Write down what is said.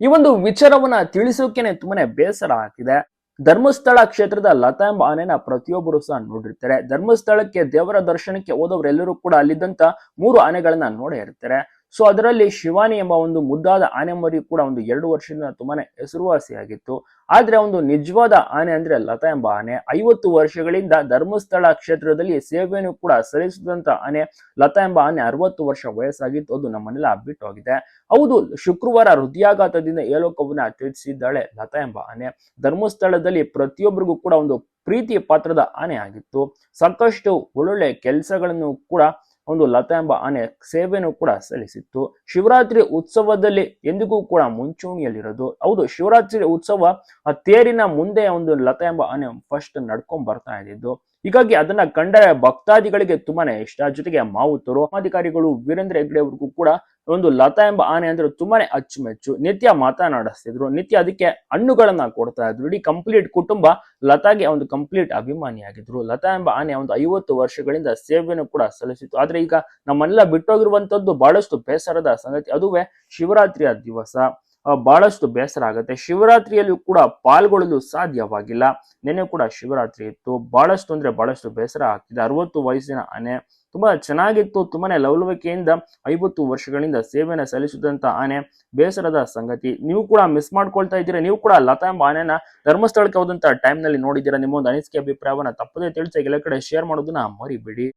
ಈ ಒಂದು ವಿಚಾರವನ್ನ ತಿಳಿಸೋಕೆನೆ ತುಂಬಾನೇ ಬೇಸರ ಆಗ್ತಿದೆ. ಧರ್ಮಸ್ಥಳ ಕ್ಷೇತ್ರದ ಲತಾ ಎಂಬ ಆನೆನ ಪ್ರತಿಯೊಬ್ಬರು ಸಹ ನೋಡಿರ್ತಾರೆ. ಧರ್ಮಸ್ಥಳಕ್ಕೆ ದೇವರ ದರ್ಶನಕ್ಕೆ ಹೋದವರೆಲ್ಲರೂ ಕೂಡ ಅಲ್ಲಿದ್ದಂತ ಮೂರು ಆನೆಗಳನ್ನ ನೋಡೇ ಇರ್ತಾರೆ. ಸೊ ಅದರಲ್ಲಿ ಶಿವಾನಿ ಎಂಬ ಒಂದು ಮುದ್ದಾದ ಆನೆ ಮರಿ ಕೂಡ ಒಂದು ಎರಡು ವರ್ಷದಿಂದ ತುಂಬಾ ಹೆಸರುವಾಸಿಯಾಗಿತ್ತು. ಆದ್ರೆ ಒಂದು ನಿಜವಾದ ಆನೆ ಅಂದ್ರೆ ಲತಾ ಎಂಬ ಆನೆ, ಐವತ್ತು ವರ್ಷಗಳಿಂದ ಧರ್ಮಸ್ಥಳ ಕ್ಷೇತ್ರದಲ್ಲಿ ಸೇವೆಯನ್ನು ಕೂಡ ಸಲ್ಲಿಸಿದಂತ ಆನೆ, ಲತಾ ಎಂಬ ಆನೆ ಅರವತ್ತು ವರ್ಷ ವಯಸ್ಸಾಗಿತ್ತು. ಅದು ನಮ್ಮನ್ನೆಲ್ಲ ಬಿಟ್ಟು ಹೋಗಿದೆ. ಹೌದು, ಶುಕ್ರವಾರ ಹೃದಯಾಘಾತದಿಂದ ಏಲೋಕವನ್ನ ತಿಳಿಸಿದ್ದಾಳೆ ಲತಾ ಎಂಬ ಆನೆ. ಧರ್ಮಸ್ಥಳದಲ್ಲಿ ಪ್ರತಿಯೊಬ್ಬರಿಗೂ ಕೂಡ ಒಂದು ಪ್ರೀತಿ ಪಾತ್ರದ ಆನೆ ಆಗಿತ್ತು. ಸಾಕಷ್ಟು ಒಳ್ಳೊಳ್ಳೆ ಕೆಲಸಗಳನ್ನು ಕೂಡ ಒಂದು ಲತಾ ಎಂಬ ಆನೆ ಸೇವೆಯನ್ನು ಕೂಡ ಸಲ್ಲಿಸಿತ್ತು. ಶಿವರಾತ್ರಿ ಉತ್ಸವದಲ್ಲಿ ಎಂದಿಗೂ ಕೂಡ ಮುಂಚೂಣಿಯಲ್ಲಿರೋದು. ಹೌದು, ಶಿವರಾತ್ರಿ ಉತ್ಸವ ಆ ತೇರಿನ ಮುಂದೆ ಒಂದು ಲತಾ ಎಂಬ ಆನೆ ಫಸ್ಟ್ ನಡ್ಕೊಂಡ್ ಬರ್ತಾ ಇದ್ದಿದ್ದು. ಹೀಗಾಗಿ ಅದನ್ನ ಕಂಡ ಭಕ್ತಾದಿಗಳಿಗೆ ತುಂಬಾನೇ ಇಷ್ಟ. ಜೊತೆಗೆ ಮಾವುತರು ಅಧಿಕಾರಿಗಳು ವೀರೇಂದ್ರ ಹೆಗ್ಡೆ ಅವ್ರಿಗೂ ಕೂಡ ಒಂದು ಲತಾ ಎಂಬ ಆನೆ ಅಂದ್ರೆ ತುಂಬಾನೇ ಅಚ್ಚುಮೆಚ್ಚು. ನಿತ್ಯ ಮಾತನಾಡಿಸ್ತಿದ್ರು. ನಿತ್ಯ ಅದಕ್ಕೆ ಹಣ್ಣುಗಳನ್ನ ಕೊಡ್ತಾ ಇದ್ರು. ಇಡೀ ಕಂಪ್ಲೀಟ್ ಕುಟುಂಬ ಲತಾಗೆ ಒಂದು ಕಂಪ್ಲೀಟ್ ಅಭಿಮಾನಿಯಾಗಿದ್ರು. ಲತಾ ಎಂಬ ಆನೆ ಒಂದು ಐವತ್ತು ವರ್ಷಗಳಿಂದ ಸೇವೆಯನ್ನು ಕೂಡ ಸಲ್ಲಿಸಿತ್ತು. ಆದ್ರೆ ಈಗ ನಮ್ಮನ್ನೆಲ್ಲ ಬಿಟ್ಟೋಗಿರುವಂತದ್ದು ಬಹಳಷ್ಟು ಬೇಸರದ ಸಂಗತಿ. ಅದುವೇ ಶಿವರಾತ್ರಿಯ ದಿವಸ. ಬಹಳಷ್ಟು ಬೇಸರ ಆಗುತ್ತೆ. ಶಿವರಾತ್ರಿಯಲ್ಲೂ ಕೂಡ ಪಾಲ್ಗೊಳ್ಳಲು ಸಾಧ್ಯವಾಗಿಲ್ಲ. ನೆನೆ ಕೂಡ ಶಿವರಾತ್ರಿ ಇತ್ತು. ಬಹಳಷ್ಟು ಅಂದ್ರೆ ಬಹಳಷ್ಟು ಬೇಸರ ಆಗ್ತಿದೆ. ಅರವತ್ತು ವಯಸ್ಸಿನ ಆನೆ ತುಂಬಾ ಚೆನ್ನಾಗಿತ್ತು. ತುಂಬಾನೇ ಲವಲವಿಕೆಯಿಂದ ಐವತ್ತು ವರ್ಷಗಳಿಂದ ಸೇವೆಯನ್ನು ಸಲ್ಲಿಸಿದಂತ ಆನೆ ಬೇಸರದ ಸಂಗತಿ. ನೀವು ಕೂಡ ಮಿಸ್ ಮಾಡ್ಕೊಳ್ತಾ ಇದ್ದೀರಾ? ನೀವು ಕೂಡ ಲತಾ ಎಂಬ ಆನೆನ ಧರ್ಮಸ್ಥಳಕ್ಕೆ ಹೋದಂತ ಟೈಮ್ನಲ್ಲಿ ನೋಡಿದ್ದೀರಾ? ನಿಮ್ಮ ಒಂದು ಅನಿಸಿಕೆ, ಅಭಿಪ್ರಾಯವನ್ನ ತಪ್ಪದೇ ತಿಳಿಸಿ. ಎಲ್ಲ ಕಡೆ ಶೇರ್ ಮಾಡೋದನ್ನ ಮರಿಬೇಡಿ.